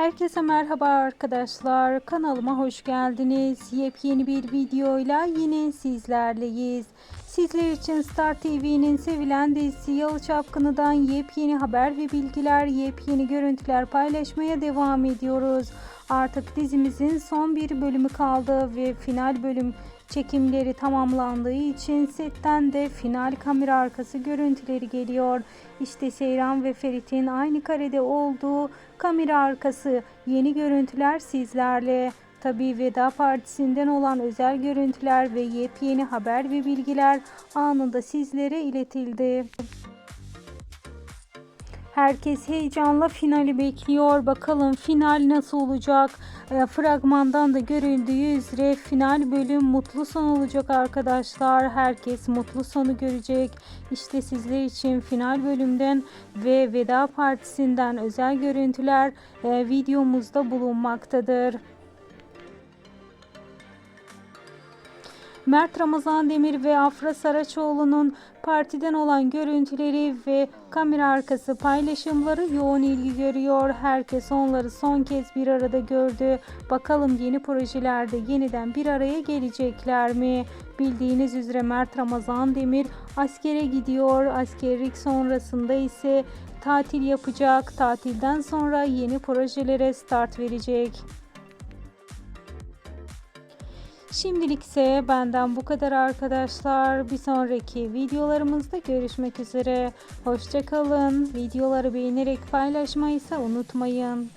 Herkese merhaba arkadaşlar. Kanalıma hoş geldiniz. Yepyeni bir videoyla yine sizlerleyiz. Sizler için Star TV'nin sevilen dizisi Yalı Çapkını'dan yepyeni haber ve bilgiler, yepyeni görüntüler paylaşmaya devam ediyoruz. Artık dizimizin son bir bölümü kaldı ve final bölüm çekimleri tamamlandığı için setten de final kamera arkası görüntüleri geliyor. İşte Seyran ve Ferit'in aynı karede olduğu kamera arkası yeni görüntüler sizlerle. Tabi veda partisinden olan özel görüntüler ve yepyeni haber ve bilgiler anında sizlere iletildi. Herkes heyecanla finali bekliyor. Bakalım final nasıl olacak? E, fragmandan da görüldüğü üzere final bölüm mutlu son olacak arkadaşlar. Herkes mutlu sonu görecek. İşte sizler için final bölümden ve veda partisinden özel görüntüler e, videomuzda bulunmaktadır. Mert Ramazan Demir ve Afra Saraçoğlu'nun partiden olan görüntüleri ve kamera arkası paylaşımları yoğun ilgi görüyor. Herkes onları son kez bir arada gördü. Bakalım yeni projelerde yeniden bir araya gelecekler mi? Bildiğiniz üzere Mert Ramazan Demir askere gidiyor. Askerlik sonrasında ise tatil yapacak. Tatilden sonra yeni projelere start verecek. Şimdilik ise benden bu kadar arkadaşlar. Bir sonraki videolarımızda görüşmek üzere. Hoşçakalın. Videoları beğenerek paylaşmayı ise unutmayın.